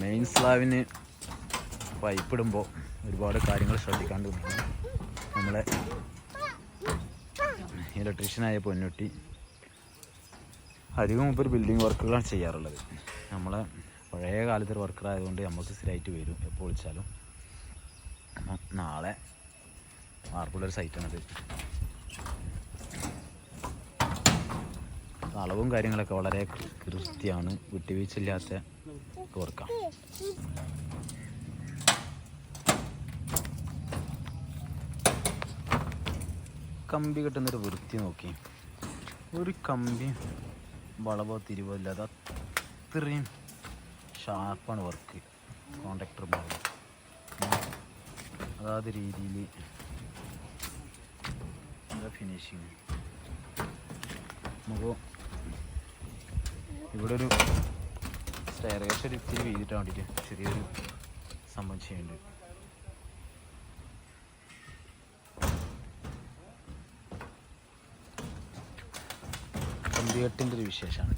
Main സ്ലാവിന് pipe ഇടുമ്പോൾ ഒരുപാട് കാര്യങ്ങൾ ശ്രദ്ധിക്കാണ്ട് നമ്മളെ ഇലക്ട്രീഷ്യനായ പൊന്നുട്ടി അധികം ഒരു ബിൽഡിംഗ് വർക്കുകളാണ് ചെയ്യാറുള്ളത്. നമ്മളെ പഴയ കാലത്തെ ഒരു വർക്കർ ആയതുകൊണ്ട് നമുക്ക് സ്ഥിരമായിട്ട് വരും എപ്പോൾ വിളിച്ചാലും. നാളെ മാർബിളൊരു സൈറ്റാണത് അളവും കാര്യങ്ങളൊക്കെ വളരെ കൃത്യമാണ്. വിട്ടുവീഴ്ചയില്ലാത്ത വർക്കാണ് കമ്പി കിട്ടുന്നൊരു വൃത്തി നോക്കി. ഒരു കമ്പി വളവോ തിരിവോ ഇല്ലാതെ അത്രയും ഷാർപ്പാണ് വർക്ക് കോണ്ടാക്ടർ ഭാഗം അതാത് രീതിയിൽ ഫിനിഷിങ് നമുക്ക് ഇവിടെ ഒരു സ്റ്റെയറേസ് ഒരു ഇത്തിരി വീതിട്ട് വേണ്ടിയിട്ട് ചെറിയൊരു സംഭവം ചെയ്യുന്നുണ്ട് കമ്പികെട്ടിന്റെ ഒരു വിശേഷമാണ്.